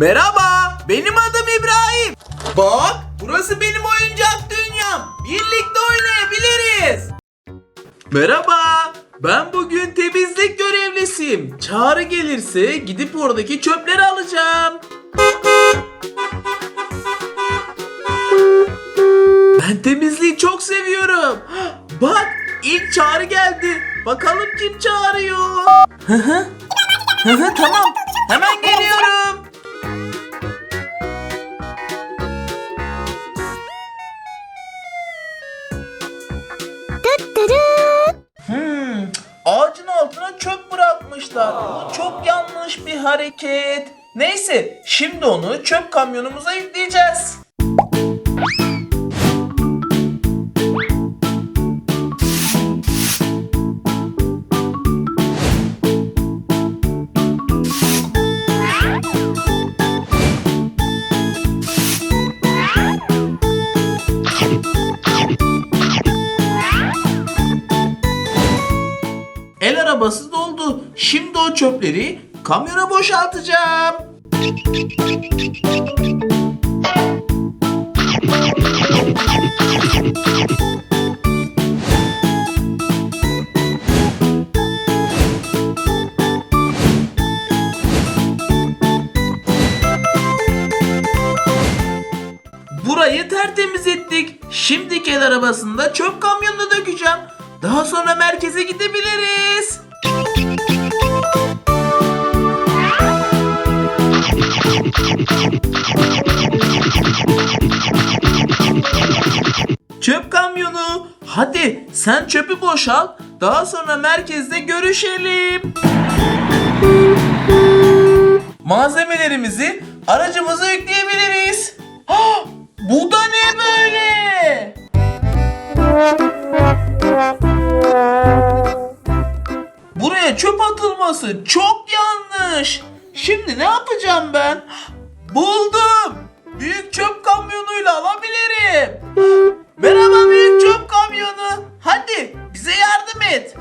Merhaba, benim adım İbrahim. Bak, burası benim oyuncak dünyam. Birlikte oynayabiliriz. Merhaba, ben bugün temizlik görevlisiyim. Çağrı gelirse gidip oradaki çöpleri alacağım. Ben temizliği çok seviyorum. Bak, ilk çağrı geldi. Bakalım kim çağırıyor? Hı hı. Hı hı, tamam. Hemen geliyorum. Bırakmışlar. Bu çok yanlış bir hareket. Neyse, şimdi onu çöp kamyonumuza yükleyeceğiz. El arabası doldu. Şimdi o çöpleri kamyona boşaltacağım. Burayı tertemiz ettik. Şimdiki el arabasında çöp kamyonuna dökeceğim. Daha sonra merkeze gidebiliriz. Çöp kamyonu. Hadi sen çöpü boşal. Daha sonra merkezde görüşelim. Malzemelerimizi aracımıza yükleyebiliriz. Ah, bu da ne böyle? Buraya çöp atılması çok yanlış. Şimdi ne yapacağım ben? Buldum. Büyük çöp kamyonuyla alabilirim. Merhaba büyük çöp kamyonu. Hadi bize yardım et.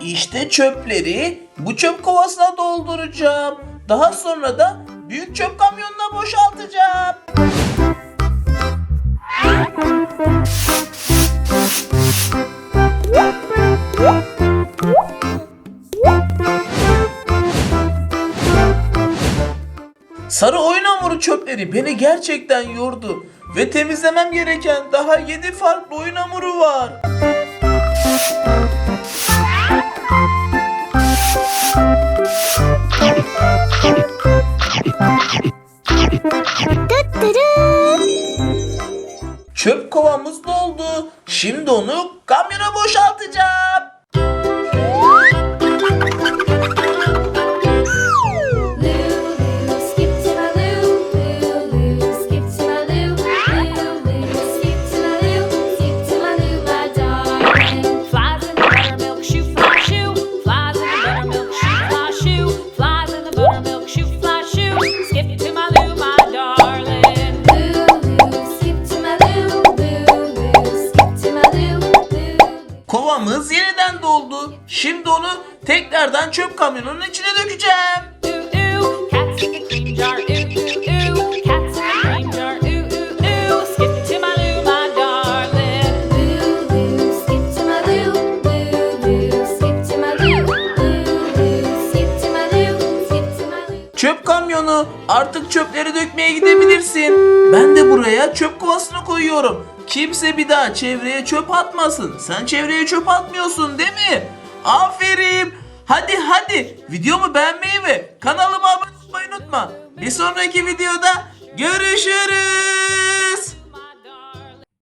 İşte çöpleri bu çöp kovasına dolduracağım. Daha sonra da büyük çöp kamyonuna boşaltacağım. Sarı oyun hamuru çöpleri beni gerçekten yordu. Ve temizlemem gereken daha 7 farklı oyun hamuru var. Çöp kovamız doldu. Şimdi onu kamyona boşaltacağım. Lou, Lulu, skip to my Lou, skip to my Lou. Çöp kamyonu artık çöpleri dökmeye gidebilirsin. Ben de buraya çöp kovasını koyuyorum. Kimse bir daha çevreye çöp atmasın. Sen çevreye çöp atmıyorsun değil mi? Aferin. Hadi hadi videomu beğenmeyi ve kanalıma abone olmayı unutma. Bir sonraki videoda görüşürüz.